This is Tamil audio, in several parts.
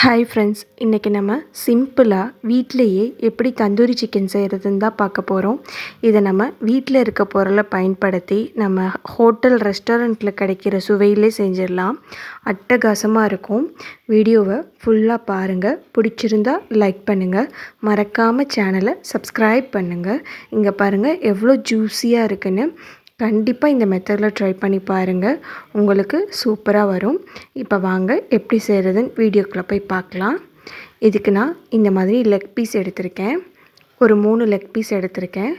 ஹாய் ஃப்ரெண்ட்ஸ் இன்றைக்கி நம்ம சிம்பிளாக வீட்டிலையே எப்படி தந்தூரி சிக்கன் செய்கிறதுன்னு தான் பார்க்க போகிறோம் இதை நம்ம வீட்டில் இருக்க பொருளை பயன்படுத்தி நம்ம ஹோட்டல் ரெஸ்டாரண்ட்டில் கிடைக்கிற சுவையிலே செஞ்சிடலாம். அட்டகாசமாக இருக்கும். வீடியோவை ஃபுல்லாக பாருங்கள் பிடிச்சிருந்தா லைக் பண்ணுங்கள் மறக்காமல் சேனலை சப்ஸ்கிரைப் பண்ணுங்கள் இங்கே பாருங்கள் எவ்வளோ ஜூஸியாக இருக்குன்னு. கண்டிப்பாக இந்த மெத்தடில் ட்ரை பண்ணி பாருங்கள் உங்களுக்கு சூப்பராக வரும். இப்போ வாங்க எப்படி செய்கிறதுன்னு வீடியோக்குள்ளே போய் பார்க்கலாம். இதுக்கு நான் இந்த மாதிரி லெக் பீஸ் எடுத்திருக்கேன். ஒரு மூணு லெக் பீஸ் எடுத்திருக்கேன்.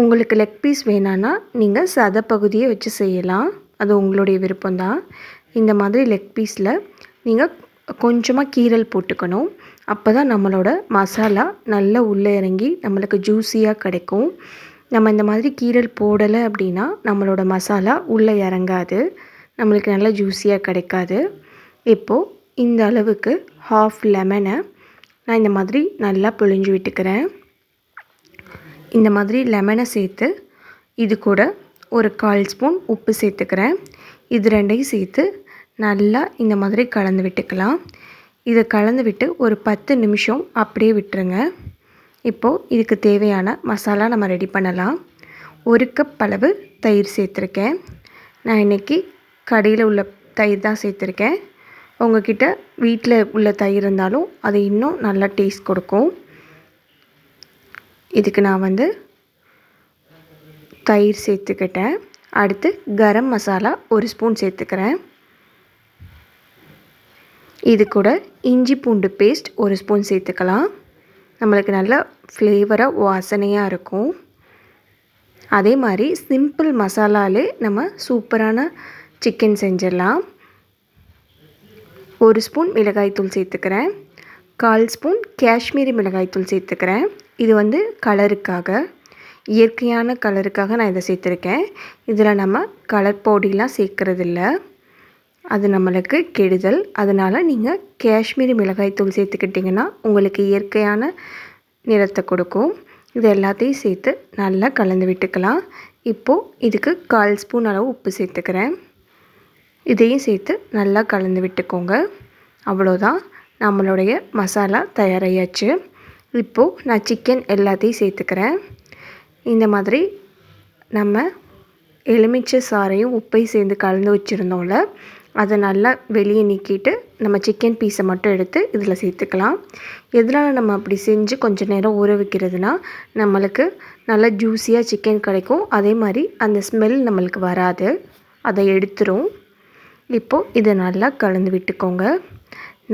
உங்களுக்கு லெக் பீஸ் வேணான்னா நீங்கள் சத பகுதியை வச்சு செய்யலாம். அது உங்களுடைய விருப்பம்தான். இந்த மாதிரி லெக் பீஸில் நீங்கள் கொஞ்சமாக கீரல் போட்டுக்கணும். அப்போ தான் நம்மளோட மசாலா நல்லா உள்ளே இறங்கி நம்மளுக்கு ஜூஸியாக கிடைக்கும். நம்ம இந்த மாதிரி கீரல் போடலை அப்படின்னா நம்மளோட மசாலா உள்ளே இறங்காது. நம்மளுக்கு நல்லா ஜூஸியாக கிடைக்காது. இப்போது இந்த அளவுக்கு ஹாஃப் லெமனை நான் இந்த மாதிரி நல்லா பிழிஞ்சு விட்டுக்கிறேன். இந்த மாதிரி லெமனை சேர்த்து இது கூட ஒரு கால் ஸ்பூன் உப்பு சேர்த்துக்கிறேன். இது ரெண்டையும் சேர்த்து நல்லா இந்த மாதிரி கலந்து விட்டுக்கலாம். இதை கலந்து விட்டு ஒரு பத்து நிமிஷம் அப்படியே விட்டுருங்க. இப்போது இதுக்கு தேவையான மசாலா நம்ம ரெடி பண்ணலாம். ஒரு கப் அளவு தயிர் சேர்த்துருக்கேன். நான் இன்றைக்கி கடையில் உள்ள தயிர் தான் சேர்த்துருக்கேன். உங்ககிட்ட வீட்டில் உள்ள தயிர் இருந்தாலும் அது இன்னும் நல்லா டேஸ்ட் கொடுக்கும். இதுக்கு நான் வந்து தயிர் சேர்த்துக்கிட்டேன். அடுத்து கரம் மசாலா ஒரு ஸ்பூன் சேர்த்துக்கிறேன். இது கூட இஞ்சி பூண்டு பேஸ்ட் ஒரு ஸ்பூன் சேர்த்துக்கலாம். நம்மளுக்கு நல்ல ஃப்ளேவராக வாசனையாக இருக்கும். அதே மாதிரி சிம்பிள் மசாலாலே நம்ம சூப்பரான சிக்கன் செஞ்சிடலாம். ஒரு ஸ்பூன் மிளகாய்த்தூள் சேர்த்துக்கிறேன். கால் ஸ்பூன் காஷ்மீரி மிளகாய்த்தூள் சேர்த்துக்கிறேன். இது வந்து கலருக்காக இயற்கையான கலருக்காக நான் இதை சேர்த்துருக்கேன். இதில் நம்ம கலர் பவுடிலாம் சேர்க்குறதில்ல. அது நம்மளுக்கு கெடுதல். அதனால் நீங்கள் காஷ்மீரி மிளகாய்த்தூள் சேர்த்துக்கிட்டிங்கன்னா உங்களுக்கு இயற்கையான நிறத்தை கொடுக்கும். இது எல்லாத்தையும் சேர்த்து நல்லா கலந்து விட்டுக்கலாம். இப்போது இதுக்கு கால் ஸ்பூன் அளவு உப்பு சேர்த்துக்கிறேன். இதையும் சேர்த்து நல்லா கலந்து விட்டுக்கோங்க. அவ்வளோதான். நம்மளுடைய மசாலா தயாராகியாச்சு இப்போது நான் சிக்கன் எல்லாத்தையும் சேர்த்துக்கிறேன். இந்த மாதிரி நம்ம எலுமிச்சை சாறையும் உப்பையும் சேர்ந்து கலந்து வச்சுருந்தோம்ல அதை நல்லா வெளியே நீக்கிட்டு நம்ம சிக்கன் பீஸை மட்டும் எடுத்து இதில் சேர்த்துக்கலாம். எதனால் நம்ம அப்படி செஞ்சு கொஞ்சம் நேரம் ஊற வைக்கிறதுனா நம்மளுக்கு நல்லா ஜூஸியாக சிக்கன் கிடைக்கும். அதே மாதிரி அந்த ஸ்மெல் நம்மளுக்கு வராது. அதை எடுத்துரும். இப்போது இதை நல்லா கலந்து விட்டுக்கோங்க.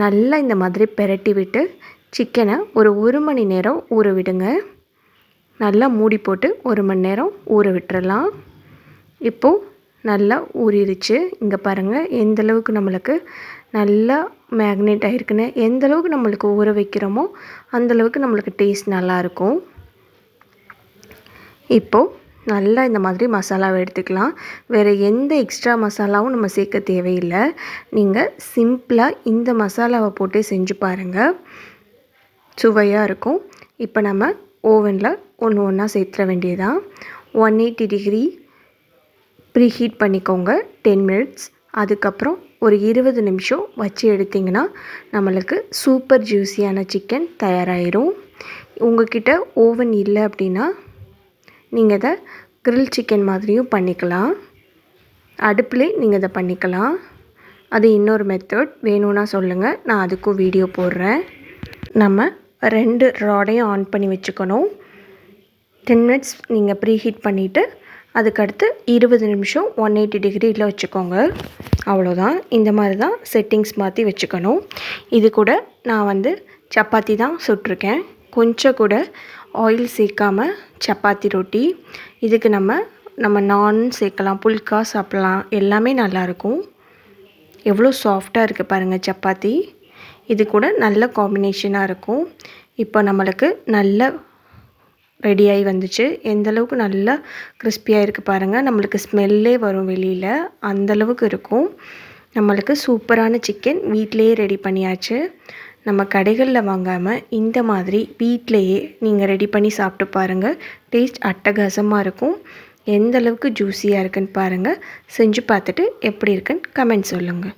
நல்லா இந்த மாதிரி பெரட்டி விட்டு சிக்கனை ஒரு ஒரு மணி நேரம் ஊற விடுங்க. நல்லா மூடி போட்டு ஒரு மணி நேரம் ஊற விட்டுறலாம். இப்போது நல்லா ஊறிடுச்சு இங்கே பாருங்கள் எந்தளவுக்கு நம்மளுக்கு நல்லா மேக்னேட் ஆகிருக்குன்னு எந்தளவுக்கு நம்மளுக்கு ஊற வைக்கிறோமோ அந்தளவுக்கு நம்மளுக்கு டேஸ்ட் நல்லாயிருக்கும். இப்போது நல்லா இந்த மாதிரி மசாலாவை எடுத்துக்கலாம். வேறு எந்த எக்ஸ்ட்ரா மசாலாவும் நம்ம சேர்க்க தேவையில்லை. நீங்கள் சிம்பிளாக இந்த மசாலாவை போட்டு செஞ்சு பாருங்கள் சுவையாக இருக்கும். இப்போ நம்ம ஓவனில் ஒன்று ஒன்றா சேர்த்துட வேண்டியதான் one eighty degree preheat பண்ணிக்கோங்க. Ten minutes. அதுக்கப்புறம் ஒரு இருபது நிமிஷம் வச்சு எடுத்திங்கன்னா நம்மளுக்கு சூப்பர் ஜூஸியான சிக்கன் தயாராகிரும் உங்கள்கிட்ட ஓவன் இல்லை அப்படின்னா நீங்கள் இதை க்ரில் சிக்கன் மாதிரியும் பண்ணிக்கலாம். அடுப்பிலே நீங்கள் இதை பண்ணிக்கலாம். அது இன்னொரு மெத்தட் வேணும்னா சொல்லுங்கள் நான் அதுக்கும் வீடியோ போடுறேன். நம்ம ரெண்டு ராடையும் ஆன் பண்ணி வச்சுக்கணும். டென் மினிட்ஸ் நீங்கள் ப்ரீ ஹீட் பண்ணிவிட்டு அதுக்கடுத்து இருபது நிமிஷம் ஒன் எயிட்டி டிகிரியில் வச்சுக்கோங்க. அவ்வளோதான் இந்த மாதிரி தான் செட்டிங்ஸ் மாற்றி வச்சுக்கணும். இது கூட நான் வந்து சப்பாத்தி தான் சுட்டிருக்கேன். கொஞ்சம் கூட ஆயில் சேர்க்காம சப்பாத்தி ரொட்டி. இதுக்கு நம்ம நம்ம நான் சேர்க்கலாம் புல்கா சாப்பிட்லாம். எல்லாமே நல்லாயிருக்கும் எவ்வளோ சாஃப்டாக இருக்குது பாருங்கள் சப்பாத்தி. இது கூட நல்ல காம்பினேஷனாக இருக்கும். இப்போ நம்மளுக்கு நல்ல ரெடியாகி வந்துச்சு. எந்தளவுக்கு நல்லா கிறிஸ்பியாக இருக்குது பாருங்கள் நம்மளுக்கு ஸ்மெல்லே வரும் வெளியில். அந்தளவுக்கு இருக்கும். நம்மளுக்கு சூப்பரான சிக்கன் வீட்டிலையே ரெடி பண்ணியாச்சு. நம்ம கடைகளில் வாங்காமல் இந்த மாதிரி வீட்டிலையே நீங்கள் ரெடி பண்ணி சாப்பிட்டு பாருங்கள் டேஸ்ட் அட்டகாசமாக இருக்கும். எந்த அளவுக்கு ஜூஸியாக இருக்குன்னு பாருங்கள் செஞ்சு பார்த்துட்டு எப்படி இருக்குன்னு கமெண்ட் சொல்லுங்கள்